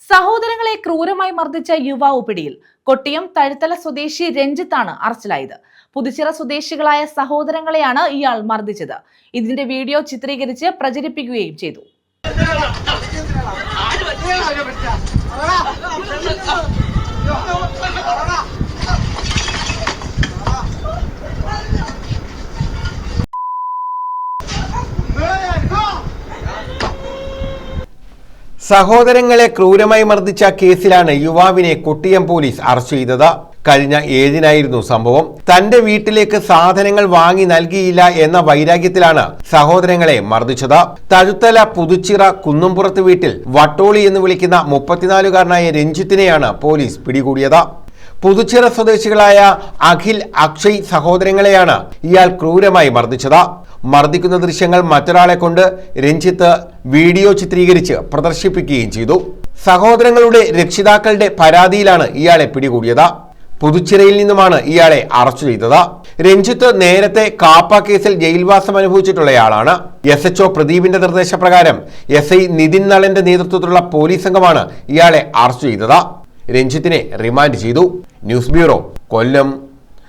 സഹോദരങ്ങളെ ക്രൂരമായി മർദ്ദിച്ച യുവാവ് പിടിയിൽ കൊട്ടിയം തഴുത്തല സ്വദേശി രഞ്ജിത്താണ് അറസ്റ്റിലായത്. പുതുച്ചിറ സ്വദേശികളായ സഹോദരങ്ങളെയാണ് ഇയാൾ മർദ്ദിച്ചത്. ഇതിന്റെ വീഡിയോ ചിത്രീകരിച്ച് പ്രചരിപ്പിക്കുകയും ചെയ്തു. സഹോദരങ്ങളെ ക്രൂരമായി മർദ്ദിച്ച കേസിലാണ് യുവാവിനെ കൊട്ടിയം പോലീസ് അറസ്റ്റ് ചെയ്തത്. കഴിഞ്ഞ ഏഴിനായിരുന്നു സംഭവം. തന്റെ വീട്ടിലേക്ക് സാധനങ്ങൾ വാങ്ങി നൽകിയില്ല എന്ന വൈരാഗ്യത്തിലാണ് സഹോദരങ്ങളെ മർദ്ദിച്ചത്. തഴുത്തല പുതുച്ചിറ കുന്നുംപുറത്ത് വീട്ടിൽ വട്ടോളി എന്ന് വിളിക്കുന്ന മുപ്പത്തിനാലുകാരനായ രഞ്ജിത്തിനെയാണ് പോലീസ് പിടികൂടിയത്. പുതുച്ചിറ സ്വദേശികളായ അഖിൽ അക്ഷയ് സഹോദരങ്ങളെയാണ് ഇയാൾ ക്രൂരമായി മർദ്ദിച്ചത്. മർദ്ദിക്കുന്ന ദൃശ്യങ്ങൾ മറ്റൊരാളെ കൊണ്ട് രഞ്ജിത്ത് വീഡിയോ ചിത്രീകരിച്ച് പ്രദർശിപ്പിക്കുകയും ചെയ്തു. സഹോദരങ്ങളുടെ രക്ഷിതാക്കളുടെ പരാതിയിലാണ് ഇയാളെ പിടികൂടിയത്. പുതുച്ചിറയിൽ നിന്നുമാണ് ഇയാളെ അറസ്റ്റ് ചെയ്തത്. രഞ്ജിത്ത് നേരത്തെ കാപ്പ കേസിൽ ജയിൽവാസം അനുഭവിച്ചിട്ടുള്ളയാളാണ്. എസ് എച്ച് ഒ പ്രദീപിന്റെ നിർദ്ദേശപ്രകാരം എസ് ഐ നിതിൻ നളന്റെ നേതൃത്വത്തിലുള്ള പോലീസ് സംഘമാണ് ഇയാളെ അറസ്റ്റ് ചെയ്തത്. രഞ്ജിത്തിനെ റിമാൻഡ് ചെയ്തു. News bureau Kollam.